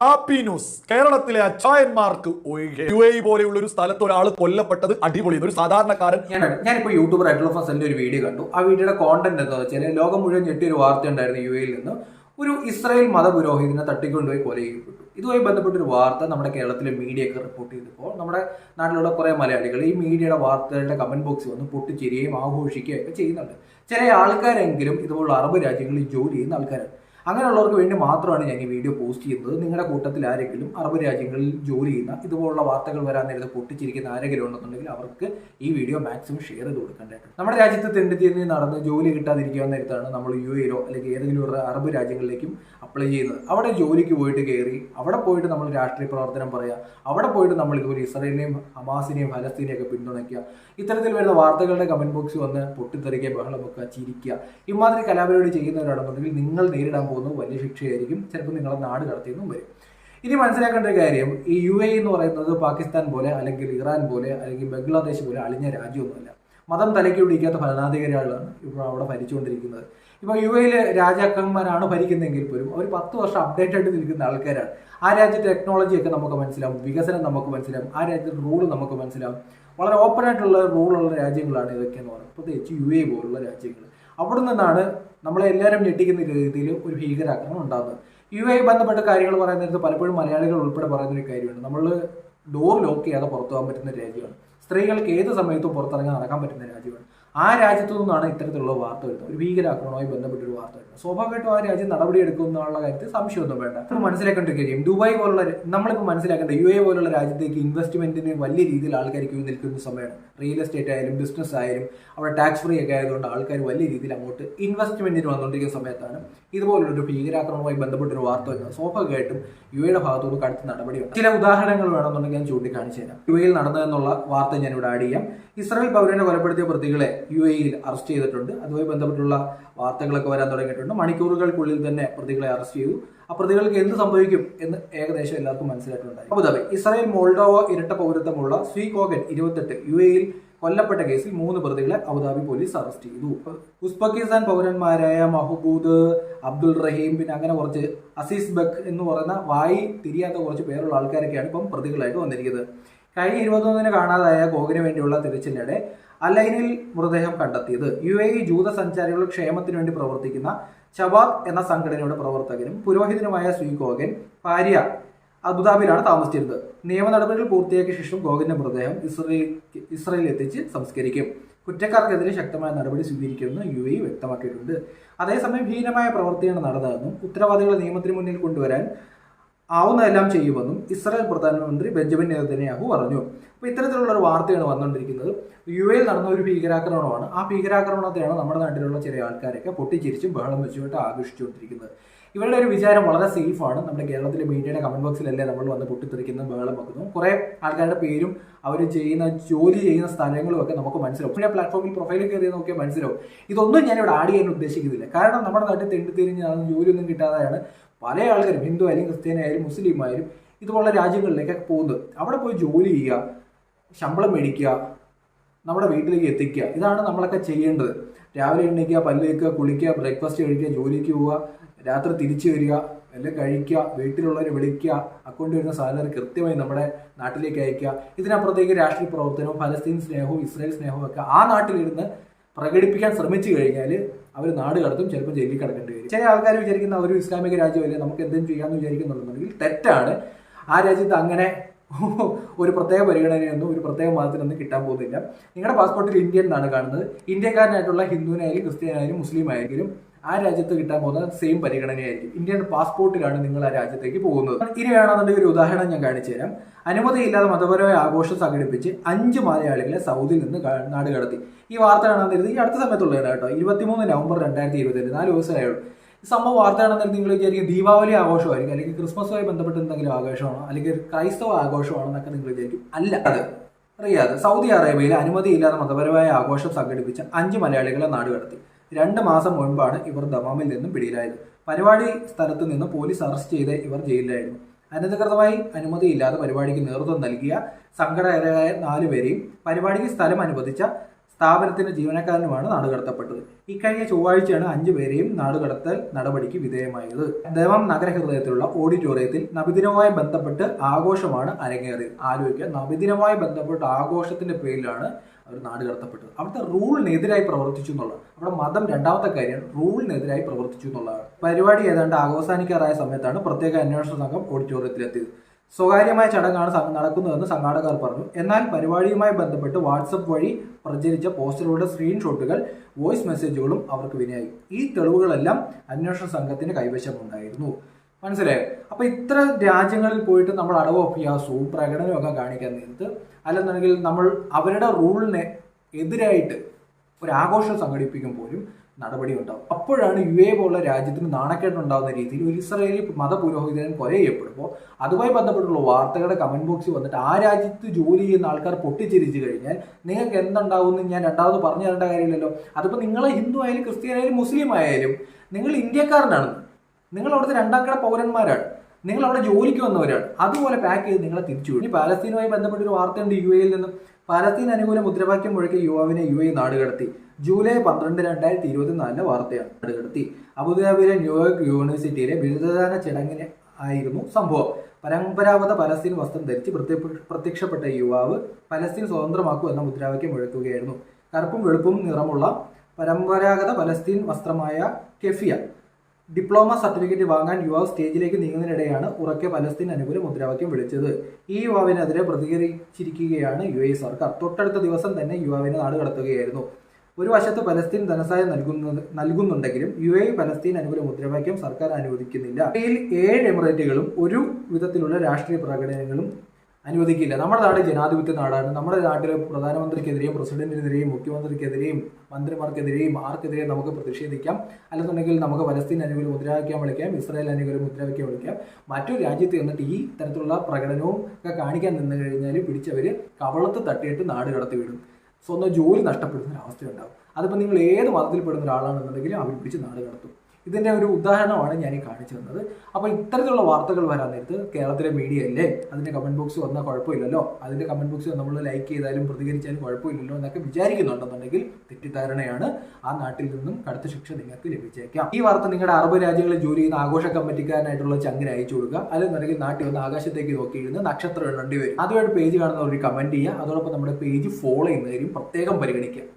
Happy news കേരളത്തിലെ അച്ചായന്മാർക്ക് ഒഴികെ U A പോലെയുള്ള ഒരു സ്ഥലത്ത് ഒരാൾ കൊല്ലപ്പെട്ടത് അടിപൊളി. ഒരു സാധാരണക്കാരൻ ഞാൻ ഞാനിപ്പോൾ യൂട്യൂബർ ആയിട്ടുള്ള ഫസലിന്റെ ഒരു വീഡിയോ കണ്ടു. ആ വീഡിയോയുടെ കോണ്ടന്റ് എന്താ വെച്ചാൽ ലോകം മുഴുവൻ ഞെട്ടിയൊരു വാർത്ത ഉണ്ടായിരുന്നു യു എയിൽ നിന്ന്. ഒരു ഇസ്രായേൽ മതപുരോഹിതനെ തട്ടിക്കൊണ്ടുപോയി കൊല ചെയ്യപ്പെട്ടു ഇതുമായി ബന്ധപ്പെട്ട ഒരു വാർത്ത നമ്മുടെ കേരളത്തിലെ മീഡിയ ഒക്കെ റിപ്പോർട്ട് ചെയ്തപ്പോൾ നമ്മുടെ നാട്ടിലുള്ള കുറേ മലയാളികൾ ഈ മീഡിയയുടെ വാർത്തകളുടെ കമന്റ് ബോക്സിൽ വന്ന് പൊട്ടിച്ചിരിക്കുകയും ആഘോഷിക്കുകയും ഒക്കെ ചെയ്യുന്നുണ്ട്. ചില ആൾക്കാരെങ്കിലും ഇതുപോലുള്ള അറബ് രാജ്യങ്ങളിൽ ജോലി ചെയ്യുന്ന ആൾക്കാരാണ് അങ്ങനെയുള്ളവർക്ക് വേണ്ടി മാത്രമാണ് ഞാൻ ഈ വീഡിയോ പോസ്റ്റ് ചെയ്യുന്നത്. നിങ്ങളുടെ കൂട്ടത്തിൽ ആരെങ്കിലും അറബ് രാജ്യങ്ങളിൽ ജോലി ചെയ്യുന്ന ഇതുപോലുള്ള വാർത്തകൾ വരാൻ നേരത്തെ പൊട്ടിച്ചിരിക്കുന്ന ആരെങ്കിലും ഉണ്ടെന്നുണ്ടെങ്കിൽ അവർക്ക് ഈ വീഡിയോ മാക്സിമം ഷെയർ ചെയ്ത് കൊടുക്കേണ്ടതായിട്ട് നമ്മുടെ രാജ്യത്ത് തെണ്ടിത്തിരിഞ്ഞ് നടന്ന് ജോലി കിട്ടാതിരിക്കാൻ നേരത്താണ് നമ്മൾ യു എയിലോ അല്ലെങ്കിൽ ഏതെങ്കിലും ഒരു അറബ് രാജ്യങ്ങളിലേക്കും അപ്ലൈ ചെയ്യുന്നത്. അവിടെ ജോലിക്ക് പോയിട്ട് കയറി അവിടെ പോയിട്ട് നമ്മൾ രാഷ്ട്രീയ പ്രവർത്തനം പറയുക അവിടെ പോയിട്ട് നമ്മൾ ഇതുപോലെ ഇസ്രയേലിനെയും ഹമാസിനെയും ഫലസ്തീനെയും ഒക്കെ പിന്തുണയ്ക്കുക ഇത്തരത്തിൽ വരുന്ന വാർത്തകളുടെ കമന്റ് ബോക്സിൽ വന്ന് പൊട്ടിത്തെറിക്കുക ബഹളം വെക്കുക ചിരിക്കുക ഇമാതിരി കലാപരിപാടി ചെയ്യുന്നവരാണെന്നുണ്ടെങ്കിൽ നിങ്ങൾ നേരിടാൻ പോകുന്നത് വലിയ ശിക്ഷയായിരിക്കും ചിലപ്പോൾ നിങ്ങളെ നാട് കടത്തിയെന്നും വരും. ഇനി മനസ്സിലാക്കേണ്ട ഒരു കാര്യം ഈ യു എ എന്ന് പറയുന്നത് പാകിസ്ഥാൻ പോലെ അല്ലെങ്കിൽ ഇറാൻ പോലെ അല്ലെങ്കിൽ ബംഗ്ലാദേശ് പോലെ അളിഞ്ഞ രാജ്യമൊന്നുമല്ല. മതം തലയ്ക്ക് പിടിക്കാത്ത ഭരണാധികാരികളാണ് ഇപ്പോൾ അവിടെ ഭരിച്ചുകൊണ്ടിരിക്കുന്നത്. ഇപ്പോൾ യു എയിലെ രാജാക്കന്മാരാണ് ഭരിക്കുന്നതെങ്കിൽ പോലും അവർ പത്ത് വർഷം അപ്ഡേറ്റ് ആയിട്ട് നിൽക്കുന്ന ആൾക്കാരാണ്. ആ രാജ്യത്തെ ടെക്നോളജി ഒക്കെ നമുക്ക് മനസ്സിലാവും വികസനം നമുക്ക് മനസ്സിലാവും ആ രാജ്യത്തെ റൂൾ നമുക്ക് മനസ്സിലാവും. വളരെ ഓപ്പൺ ആയിട്ടുള്ള റൂളുള്ള രാജ്യങ്ങളാണ് ഇതൊക്കെയെന്ന് പറയുന്നത്. പ്രത്യേകിച്ച് യു എ പോലുള്ള രാജ്യങ്ങൾ. അവിടെ നിന്നാണ് നമ്മളെ എല്ലാവരും ഞെട്ടിക്കുന്ന രീതിയിൽ ഒരു ഭീകരാക്രമണം ഉണ്ടാകുന്നത് യു എ ബന്ധപ്പെട്ട കാര്യങ്ങൾ പറയുന്ന നേരത്ത് പലപ്പോഴും മലയാളികൾ ഉൾപ്പെടെ പറയുന്ന ഒരു കാര്യമാണ് നമ്മൾ ഡോർ ലോക്ക് ചെയ്യാതെ പുറത്തു പോകാൻ പറ്റുന്ന രാജ്യമാണ്. സ്ത്രീകൾക്ക് ഏത് സമയത്തും പുറത്തിറങ്ങാൻ നടക്കാൻ പറ്റുന്ന രാജ്യമാണ്. ആ രാജ്യത്തു നിന്നാണ് ഇത്തരത്തിലുള്ള വാർത്ത വരുന്നത്. ഒരു ഭീകരാക്രമണവുമായി ബന്ധപ്പെട്ടൊരു വാർത്ത വരുന്നത്. സ്വാഭാവികമായിട്ടും ആ രാജ്യം നടപടി എടുക്കുമെന്നുള്ള കാര്യത്തിൽ സംശയമൊന്നും വേണ്ട. നമ്മൾ മനസ്സിലാക്കേണ്ട കാര്യം ദുബായ് പോലുള്ള നമ്മളിപ്പോൾ മനസ്സിലാക്കേണ്ട യു എ പോലുള്ള രാജ്യത്തേക്ക് ഇൻവെസ്റ്റ്മെന്റിന് വലിയ രീതിയിൽ ആൾക്കാർ ക്യൂ നിൽക്കുന്ന സമയമാണ്. റിയൽ എസ്റ്റേറ്റ് ആയാലും ബിസിനസ് ആയാലും അവിടെ ടാക്സ് ഫ്രീ ഒക്കെ ആയതുകൊണ്ട് ആൾക്കാർ വലിയ രീതിയിൽ അങ്ങോട്ട് ഇൻവെസ്റ്റ്മെന്റിന് വന്നുകൊണ്ടിരിക്കുന്ന സമയത്താണ് ഇതുപോലുള്ളൊരു ഭീകരാക്രമണവുമായി ബന്ധപ്പെട്ട ഒരു വാർത്ത വരുന്നത്. സ്വാഭാവികമായിട്ടും യു എയുടെ ഭാഗത്തുനിന്ന് കടുത്ത നടപടിയുണ്ട് ചില ഉദാഹരണങ്ങൾ വേണമെന്നുണ്ടെങ്കിൽ ഞാൻ ചൂണ്ടിക്കാണിച്ചു തരാം യു എയിൽ നടന്നതെന്നുള്ള വാർത്ത ഞാൻ ഇവിടെ ആഡ് ചെയ്യാം. ഇസ്രായേൽ പൗരനെ കൊലപ്പെടുത്തിയ പ്രതികളെ യു എയിൽ അറസ്റ്റ് ചെയ്തിട്ടുണ്ട്. അതുമായി ബന്ധപ്പെട്ടുള്ള വാർത്തകളൊക്കെ വരാൻ തുടങ്ങിയിട്ടുണ്ട്. മണിക്കൂറുകൾക്കുള്ളിൽ തന്നെ പ്രതികളെ അറസ്റ്റ് ചെയ്തു. ആ പ്രതികൾക്ക് എന്ത് സംഭവിക്കും എന്ന് ഏകദേശം എല്ലാവർക്കും മനസ്സിലായിട്ടുണ്ടായി. അബുദാബി ഇസ്രായേൽ മോൾഡോവ ഇരട്ട പൗരത്വമുള്ള സ്വീ കോഗൻ ഇരുപത്തെട്ട് യു എയിൽ കൊല്ലപ്പെട്ട കേസിൽ മൂന്ന് പ്രതികളെ അബുദാബി പോലീസ് അറസ്റ്റ് ചെയ്തു. ഉസ്ബെക്കിസ്ഥാൻ പൗരന്മാരായ മഹബൂദ് അബ്ദുൾ റഹീം പിന്നെ അങ്ങനെ കുറച്ച് അസീസ് ബക്ക് എന്ന് പറയുന്ന വായി തിരിയാത്ത കുറച്ച് പേരുള്ള ആൾക്കാരൊക്കെയാണ് ഇപ്പം പ്രതികളായിട്ട് വന്നിരിക്കുന്നത്. കഴിഞ്ഞ ഇരുപത്തൊന്നിന് കാണാതായ കോകിന് വേണ്ടിയുള്ള തിരച്ചിലിനിടെ അലൈനിൽ മൃതദേഹം കണ്ടെത്തിയത്. യു എ ഇ ജൂത സഞ്ചാരികളുടെ ക്ഷേമത്തിനു വേണ്ടി പ്രവർത്തിക്കുന്ന ചബാബ് എന്ന സംഘടനയുടെ പ്രവർത്തകനും പുരോഹിതനുമായ ശ്രീ ഗോഗൻ ഭാര്യ അബുദാബിയിലാണ് താമസിച്ചിരുന്നത്. നിയമ നടപടികൾ പൂർത്തിയാക്കിയ ശേഷം ഗോഗന്റെ മൃതദേഹം ഇസ്രയേൽ ഇസ്രയേലിൽ എത്തിച്ച് സംസ്കരിക്കും. കുറ്റക്കാർക്കെതിരെ ശക്തമായ നടപടി സ്വീകരിക്കുമെന്ന് യു എ വ്യക്തമാക്കിയിട്ടുണ്ട്. അതേസമയം ഹീനമായ പ്രവൃത്തിയാണ് നടന്നതെന്നും ഉത്തരവാദികളെ നിയമത്തിന് മുന്നിൽ കൊണ്ടുവരാൻ ആവുന്നതെല്ലാം ചെയ്യുമെന്നും ഇസ്രായേൽ പ്രധാനമന്ത്രി ബെഞ്ചമിൻ നെതന്യാഹു പറഞ്ഞു. അപ്പോൾ ഇത്തരത്തിലുള്ള ഒരു വാർത്തയാണ് വന്നുകൊണ്ടിരിക്കുന്നത്. യു എയിൽ നടന്ന ഒരു ഭീകരാക്രമണമാണ്. ആ ഭീകരാക്രമണത്തെയാണ് നമ്മുടെ നാട്ടിലുള്ള ചില ആൾക്കാരൊക്കെ പൊട്ടിച്ചിരിച്ചും ബഹളം വെച്ചുകൊണ്ട് ആഘോഷിച്ചുകൊണ്ടിരിക്കുന്നത്. ഇവരുടെ ഒരു വിചാരം വളരെ സേഫാണ് നമ്മുടെ കേരളത്തിലെ മീഡിയയുടെ കമന്റ് ബോക്സിലല്ലേ നമ്മൾ വന്ന് പൊട്ടിത്തെറിക്കുന്ന ബഹളം വെക്കുന്നു. കുറേ ആൾക്കാരുടെ പേരും അവർ ചെയ്യുന്ന ജോലി ചെയ്യുന്ന സ്ഥലങ്ങളും ഒക്കെ നമുക്ക് മനസ്സിലാവും. പിന്നെ പ്ലാറ്റ്ഫോമിൽ പ്രൊഫൈലിൽ കയറി നോക്കിയാൽ മനസ്സിലാവും. ഇതൊന്നും ഞാനിവിടെ ആഡ് ചെയ്യാൻ ഉദ്ദേശിക്കുന്നില്ല. കാരണം നമ്മുടെ നാട്ടിൽ തെണ്ടി തിരിഞ്ഞ് ജോലിയൊന്നും കിട്ടാതെയാണ് പല ആൾക്കാരും ഹിന്ദു ആയാലും ക്രിസ്ത്യാനായാലും മുസ്ലിം ആയാലും ഇതുപോലുള്ള രാജ്യങ്ങളിലേക്കൊക്കെ പോകുന്നത്. അവിടെ പോയി ജോലി ചെയ്യുക ശമ്പളം മേടിക്കുക നമ്മുടെ വീട്ടിലേക്ക് എത്തിക്കുക ഇതാണ് നമ്മളൊക്കെ ചെയ്യേണ്ടത്. രാവിലെ എണ്ണിക്കുക പല്ല് വയ്ക്കുക കുളിക്കുക ബ്രേക്ക്ഫാസ്റ്റ് കഴിക്കുക ജോലിക്ക് പോവുക രാത്രി തിരിച്ചു വരിക എല്ലാം കഴിക്കുക വീട്ടിലുള്ളവരെ വിളിക്കുക അക്കൗണ്ടിൽ വരുന്ന സാലറി കൃത്യമായി നമ്മുടെ നാട്ടിലേക്ക് അയക്കുക. ഇതിനപ്പുറത്തേക്ക് രാഷ്ട്രീയ പ്രവർത്തനവും ഫലസ്തീൻ സ്നേഹവും ഇസ്രായേൽ സ്നേഹവും ഒക്കെ ആ നാട്ടിലിരുന്ന് പ്രകടിപ്പിക്കാൻ ശ്രമിച്ചു കഴിഞ്ഞാൽ അവർ നാട് കടത്തും ചിലപ്പോൾ ജയിലിൽ കിടക്കേണ്ടി വരും. ചില ആൾക്കാർ വിചാരിക്കുന്ന ഒരു ഇസ്ലാമിക രാജ്യമല്ലേ നമുക്ക് എന്തും ചെയ്യാമെന്ന് വിചാരിക്കുന്നുണ്ടെന്നുണ്ടെങ്കിൽ തെറ്റാണ്. ആ രാജ്യത്ത് അങ്ങനെ ഒരു പ്രത്യേക പരിഗണനയൊന്നും ഒരു പ്രത്യേക മതത്തിനൊന്നും കിട്ടാൻ പോകുന്നില്ല. നിങ്ങളുടെ പാസ്പോർട്ടിൽ ഇന്ത്യൻ എന്നാണ് കാണുന്നത്. ഇന്ത്യക്കാരനായിട്ടുള്ള ഹിന്ദുവിനായാലും ക്രിസ്ത്യനായാലും മുസ്ലിം ആയാലും ആ രാജ്യത്ത് കിട്ടാൻ പോകുന്ന സെയിം പരിഗണനയായിരിക്കും. ഇന്ത്യൻ പാസ്പോർട്ടിലാണ് നിങ്ങൾ ആ രാജ്യത്തേക്ക് പോകുന്നത്. ഇനി ഒരു ഉദാഹരണം ഞാൻ കാണിച്ചു തരാം. അനുമതിയില്ലാതെ മതപരമായ ആഘോഷം സംഘടിപ്പിച്ച് അഞ്ച് മലയാളികളെ സൗദിയിൽ നിന്ന് നാട് കടത്തി. ഈ വാർത്ത കാണാൻ ഈ അടുത്ത സമയത്തുള്ളതാണ് കേട്ടോ. ഇരുപത്തിമൂന്ന് നവംബർ രണ്ടായിരത്തി ഇരുപത്തി നാല് ദിവസമായുള്ളൂ. സംഭവം വാർത്ത കാണുന്നത് നിങ്ങൾ വിചാരിക്കും ദീപാവലി ആഘോഷമായിരിക്കും അല്ലെങ്കിൽ ക്രിസ്മസുമായി ബന്ധപ്പെട്ട് എന്തെങ്കിലും ആഘോഷമാണോ അല്ലെങ്കിൽ ക്രൈസ്തവ ആഘോഷമാണോ എന്നൊക്കെ നിങ്ങൾ വിചാരിക്കും. അല്ല അത് റിയാദ് സൗദി അറേബ്യയിൽ അനുമതിയില്ലാതെ മതപരമായ ആഘോഷം സംഘടിപ്പിച്ച അഞ്ച് മലയാളികളെ നാട് കടത്തി. രണ്ട് മാസം മുൻപാണ് ഇവർ ദമാമിൽ നിന്നും പിടിയിലായത്. പരിപാടി സ്ഥലത്ത് നിന്ന് പോലീസ് അറസ്റ്റ് ചെയ്ത് ഇവർ ജയിലിലായിരുന്നു. അനധികൃതമായി അനുമതിയില്ലാതെ പരിപാടിക്ക് നേതൃത്വം നൽകിയ സംഘടകരായ നാലുപേരെയും പരിപാടിക്ക് സ്ഥലം അനുവദിച്ച സ്ഥാപനത്തിന്റെ ജീവനക്കാരനുമാണ് നാടുകടത്തപ്പെട്ടത്. ഇക്കഴിഞ്ഞ ചൊവ്വാഴ്ചയാണ് അഞ്ചു പേരെയും നാടുകടത്തൽ നടപടിക്ക് വിധേയമായത്. ദേവം നഗരഹൃദയത്തിലുള്ള ഓഡിറ്റോറിയത്തിൽ നബിദിനവുമായി ബന്ധപ്പെട്ട് ആഘോഷമാണ് അരങ്ങേറിയത്. ആലോചിക്കുക നബിദിനവുമായി ബന്ധപ്പെട്ട ആഘോഷത്തിന്റെ പേരിലാണ് അവർ നാടുകടത്തപ്പെട്ടത്. അവിടുത്തെ റൂളിനെതിരായി പ്രവർത്തിച്ചു എന്നുള്ളത്. അവിടെ മതം രണ്ടാമത്തെ കാര്യം റൂളിനെതിരായി പ്രവർത്തിച്ചു എന്നുള്ളതാണ്. പരിപാടി ഏതാണ്ട് അവസാനിക്കാറായ സമയത്താണ് പ്രത്യേക അന്വേഷണ സംഘം ഓഡിറ്റോറിയത്തിലെത്തിയത്. സ്വകാര്യമായ ചടങ്ങാണ് നടക്കുന്നതെന്ന് സംഘാടകർ പറഞ്ഞു. എന്നാൽ പരിപാടിയുമായി ബന്ധപ്പെട്ട് വാട്സപ്പ് വഴി പ്രചരിച്ച പോസ്റ്ററുകളുടെ സ്ക്രീൻഷോട്ടുകൾ വോയിസ് മെസ്സേജുകളും അവർക്ക് വിനയായി. ഈ തെളിവുകളെല്ലാം അന്വേഷണ സംഘത്തിന് കൈവശമുണ്ടായിരുന്നു. മനസ്സിലായോ? അപ്പൊ ഇത്ര രാജ്യങ്ങളിൽ പോയിട്ട് നമ്മൾ അടവ് അഭ്യാസവും ഒക്കെ കാണിക്കാൻ നേരത്ത് അല്ലെന്നുണ്ടെങ്കിൽ നമ്മൾ അവരുടെ റൂളിനെ എതിരായിട്ട് ഒരു ആഘോഷം സംഘടിപ്പിക്കും പോലും നടപടി ഉണ്ടാവും അപ്പോഴാണ് യു എ പോലുള്ള രാജ്യത്തിന് നാണക്കേടുണ്ടാകുന്ന രീതിയിൽ ഒരു ഇസ്രായേലി മതപുരോഹിതൻ കൊല ചെയ്യപ്പെടുമ്പോൾ അതുമായി ബന്ധപ്പെട്ടുള്ള വാർത്തകളുടെ കമന്റ് ബോക്സിൽ വന്നിട്ട് ആ രാജ്യത്ത് ജോലി ചെയ്യുന്ന ആൾക്കാർ പൊട്ടിച്ചിരിച്ചു കഴിഞ്ഞാൽ നിങ്ങൾക്ക് എന്തുണ്ടാവും എന്ന് ഞാൻ രണ്ടാമത് പറഞ്ഞു തരേണ്ട കാര്യമില്ലല്ലോ. അതിപ്പോൾ നിങ്ങൾ ഹിന്ദു ആയാലും ക്രിസ്ത്യൻ ആയാലും മുസ്ലിം ആയാലും നിങ്ങൾ ഇന്ത്യക്കാരനാണ്. നിങ്ങൾ അവിടുത്തെ രണ്ടാക്കട കിട പൗരന്മാരാണ്. നിങ്ങൾ അവിടെ ജോലിക്ക് വന്നവരാണ്. അതുപോലെ പാക്ക് ചെയ്ത് നിങ്ങളെ തിരിച്ചു. ഇനി പാലസ്തീനുമായി ബന്ധപ്പെട്ട ഒരു വാർത്തയുണ്ട് യു എയിൽ നിന്നും. പാലസ്തീൻ അനുകൂല മുദ്രാവാക്യം മുഴക്കി യുവാവിനെ യു എ നാടുകടത്തി. ജൂലൈ പന്ത്രണ്ട് രണ്ടായിരത്തി ഇരുപത്തിനാലിലെ വാർത്തയാണ് നാടുകടത്തി. അബുദാബിയിലെ ന്യൂയോർക്ക് യൂണിവേഴ്സിറ്റിയിലെ ബിരുദദാന ചടങ്ങിന് ആയിരുന്നു സംഭവം. പരമ്പരാഗത പലസ്തീൻ വസ്ത്രം ധരിച്ച് പ്രത്യക്ഷപ്പെട്ട യുവാവ് പലസ്തീൻ സ്വതന്ത്രമാക്കൂ എന്ന മുദ്രാവാക്യം മുഴക്കുകയായിരുന്നു. കറുപ്പും വെളുപ്പും നിറമുള്ള പരമ്പരാഗത പലസ്തീൻ വസ്ത്രമായ കെഫിയ ഡിപ്ലോമ സർട്ടിഫിക്കറ്റ് വാങ്ങാൻ യുവാവ് സ്റ്റേജിലേക്ക് നീങ്ങുന്നതിനിടെയാണ് ഉറക്കെ പലസ്തീൻ അനുകൂല മുദ്രാവാക്യം വിളിച്ചത്. ഈ യുവാവിനെതിരെ പ്രതികരിച്ചിരിക്കുകയാണ് യു എ സർക്കാർ. തൊട്ടടുത്ത ദിവസം തന്നെ യുവാവിനെ നാട് കടത്തുകയായിരുന്നു. ഒരു വശത്ത് പലസ്തീൻ ധനസഹായം നൽകുന്നത് നൽകുന്നുണ്ടെങ്കിലും യു എ പലസ്തീൻ അനുകൂല മുദ്രാവാക്യം സർക്കാർ അനുവദിക്കുന്നില്ല. ഇന്ത്യയിൽ ഏഴ് എമിറേറ്റുകളും ഒരു വിധത്തിലുള്ള രാഷ്ട്രീയ പ്രകടനങ്ങളും അനുവദിക്കില്ല. നമ്മുടെ നാട് ജനാധിപത്യ നാടാണ് നമ്മുടെ നാട്ടിലെ പ്രധാനമന്ത്രിക്കെതിരെയും പ്രസിഡന്റിനെതിരെയും മുഖ്യമന്ത്രിക്കെതിരെയും മന്ത്രിമാർക്കെതിരെയും ആർക്കെതിരെയും നമുക്ക് പ്രതിഷേധിക്കാം. അല്ലെന്നുണ്ടെങ്കിൽ നമുക്ക് പലസ്തീൻ അനുകൂല മുദ്രാവാക്യം വിളിക്കാം ഇസ്രായേൽ അനുകൂല മുദ്രാവാക്യം വിളിക്കാം. മറ്റു രാജ്യത്ത് എന്നിട്ട് ഈ തരത്തിലുള്ള പ്രകടനവും ഒക്കെ കാണിക്കാൻ നിന്ന് കഴിഞ്ഞാൽ പിടിച്ചവർ കവളത്ത് തട്ടിയിട്ട് നാട് കടത്തി വിടും. സ്വന്തം ജോലി നഷ്ടപ്പെടുന്ന ഒരു അവസ്ഥയുണ്ടാവും അതിപ്പോൾ നിങ്ങൾ ഏത് മതത്തിൽപ്പെടുന്ന ഒരാളാണെന്നുണ്ടെങ്കിലും അവർ പിടിച്ച് നാട് കടത്തും. ഇതിന്റെ ഒരു ഉദാഹരണമാണ് ഞാൻ ഈ കാണിച്ചു തന്നത്. അപ്പോൾ ഇത്തരത്തിലുള്ള വാർത്തകൾ വരാൻ നേരത്ത് കേരളത്തിലെ മീഡിയ അല്ലേ അതിന്റെ കമന്റ് ബോക്സ് വന്നാൽ കുഴപ്പമില്ലല്ലോ. അതിന്റെ കമന്റ് ബോക്സ് നമ്മൾ ലൈക്ക് ചെയ്താലും പ്രതികരിച്ചാലും കുഴപ്പമില്ലല്ലോ എന്നൊക്കെ വിചാരിക്കുന്നുണ്ടെന്നുണ്ടെങ്കിൽ തെറ്റിദ്ധാരണയാണ്. ആ നാട്ടിൽ നിന്നും കടുത്ത ശിക്ഷ നിങ്ങൾക്ക് ലഭിച്ചേക്കാം. ഈ വാർത്ത നിങ്ങളുടെ അറബ് രാജ്യങ്ങളിൽ ജോലി ചെയ്യുന്ന ആഘോഷ കമ്മിറ്റിക്കാരനായിട്ടുള്ള ചങ്ങിന് അയച്ചു കൊടുക്കുക. അല്ലെന്നുണ്ടെങ്കിൽ നാട്ടിൽ വന്ന് ആകാശത്തേക്ക് നോക്കിയിരുന്ന് നക്ഷത്രം എണ്ണേണ്ടി വരും അതുമായിട്ട് പേജ് കാണുന്നവർ കമന്റ് ചെയ്യുക. അതോടൊപ്പം നമ്മുടെ പേജ് ഫോളോ ചെയ്യുന്നവരും പ്രത്യേകം പരിഗണിക്കുക.